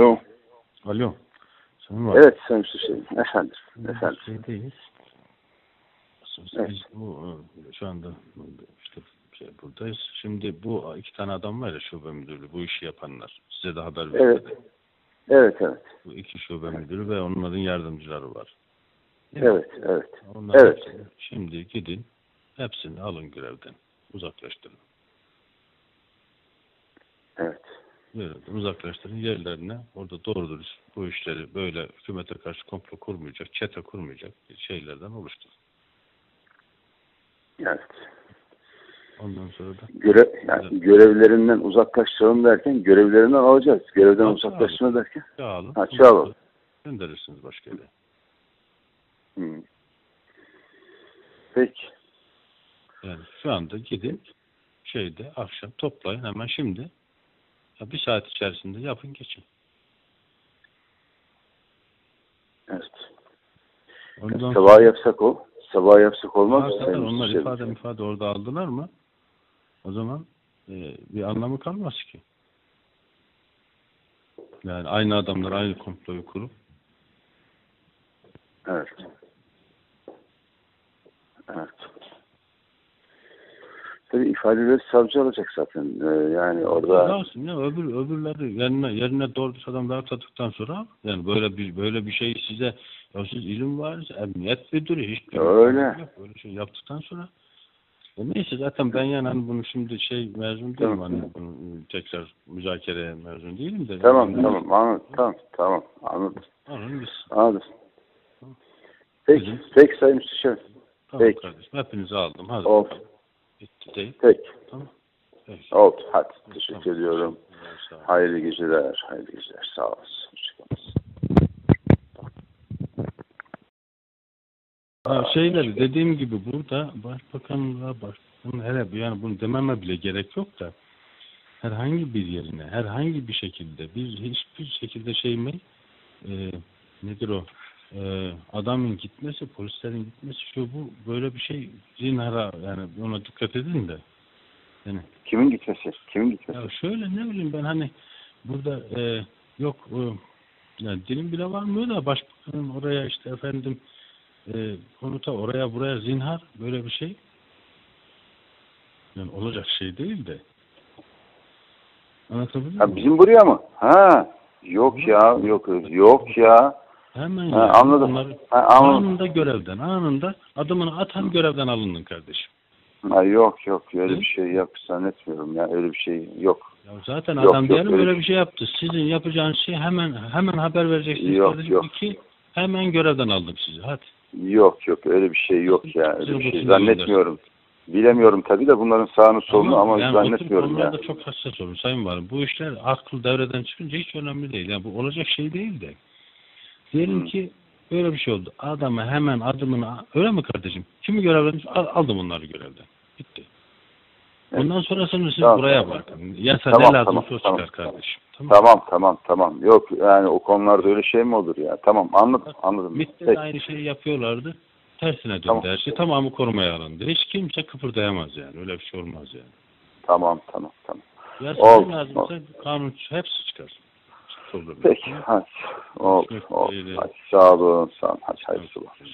Alo. Alo. Sayın var. Evet Sayın Hüseyin. Efendim. Efendim. Şeydeyiz. Evet. bu e, şu anda işte şey buradayız. Şimdi bu iki tane adam var ya şube müdürü, bu işi yapanlar. Size de haber Evet. verdi. Evet evet. Bu iki şube müdürü ve onların yardımcıları var. Değil mi? Evet evet. Onlar Evet. hepsini- şimdi gidin hepsini alın görevden. Uzaklaştırın. Evet. Görevden uzaklaştırın yerlerine. Orada doğru dürüst bu işleri böyle hükümete karşı komplo kurmayacak, çete kurmayacak şeylerden oluşturun. Evet. Ondan sonra da Görev, yani görevlerinden uzaklaştıralım derken görevlerinden alacağız. Görevden Yok, uzaklaştırma derken. Çağalın. Ha, çağalın. Gönderirsiniz başka yere. Hı. Peki. Yani şu anda gidin şeyde akşam toplayın hemen şimdi. Ya bir saat içerisinde yapın geçin. Evet. Ondan Sabah yapsak o. Sabah yapsak olmaz mı? Varsa da Sayın onlar Hüseyin? ifade ifade orada aldılar mı? O zaman e, bir anlamı kalmaz ki. Yani aynı adamlar aynı komployu kurup. Evet. Tabii ifadeleri savcı alacak zaten. Ee, yani orada Alsın ya öbür öbürleri yerine yerine doğru düz adamları atadıktan sonra yani böyle bir böyle bir şey size ya siz ilim var, emniyet müdürü hiç Öyle. yok. Böyle şey yaptıktan sonra e neyse zaten ben yani hani bunu şimdi şey mezun değilim Tamam. hani bunu tekrar müzakereye mezun değilim de. tamam Yani tamam anladım. Tamam tamam anladım. Anladım. Anladım. Peki. Peki Sayın Müsteşar. Tamam Peki. kardeşim. Hepinizi aldım. Hadi. Oldu. Bitti değil. Peki. Tamam. Peki. Oldu. Hadi. Teşekkür Tamam. ediyorum. Olun. Hayırlı geceler. Hayırlı geceler. Sağ olasın. Hoşçakalın. Ha, şeyleri dediğim gibi burada başbakanlığa başbakanın hele yani bunu dememe bile gerek yok da herhangi bir yerine herhangi bir şekilde biz hiçbir şekilde şey mi e, nedir o e, adamın gitmesi polislerin gitmesi şu bu böyle bir şey zinhara yani ona dikkat edin de yani Kimin gitmesi? Kimin gitmesi? ya şöyle ne bileyim ben hani burada e, yok e, yani dilim bile varmıyor da başbakanın oraya işte efendim e, konuta oraya buraya zinhar böyle bir şey yani olacak şey değil de anlatabildim Ha, mi? bizim buraya mı? Ha. Yok ya. Yok. Yok ya. Hemen Ha, yani anladım. onları Ha, anladım. anında görevden anında adımını atan görevden alındın kardeşim. Ha, yok yok. Öyle Hı? bir şey yok. Zannetmiyorum ya. Öyle bir şey yok. Ya zaten Yok, adam yok, diyelim öyle böyle bir- şey yaptı. Sizin yapacağınız şey hemen hemen haber vereceksiniz Yok, kardeşim. yok. İki, hemen görevden aldım sizi. Hadi. Yok yok. Öyle bir şey yok ya. Öyle bir şey zannetmiyorum. Bilemiyorum tabii de bunların sağını solunu ama yani o tür zannetmiyorum ya. konularda çok hassas olun Sayın Valim. Bu işler akıl devreden çıkınca hiç önemli değil. Yani bu olacak şey değil de. Diyelim ki böyle bir şey oldu. Adamı hemen adımını öyle mi kardeşim? Kimi görevlenmiş? Al, aldım onları görevden. Bitti. Evet. Ondan sonrasını siz Tamam, buraya tamam. bırakın. Yasa Tamam, ne lazım tamam, tamam, çıkar kardeşim. Tamam. Tamam tamam tamam. Yok yani o konularda öyle şey mi olur ya? Tamam anladım anladım. MİT'te de aynı şeyi yapıyorlardı. Tersine döndü Tamam. her şey. Tamamı korumaya alındı. Hiç kimse kıpırdayamaz yani. Öyle bir şey olmaz yani. Tamam tamam tamam. Yasa ne lazımsa kanun hepsi çıkar. Peki Görüşmek oldu. dileğiyle. Hadi sağ olun sağ olun. Hadi hayırlısı olsun.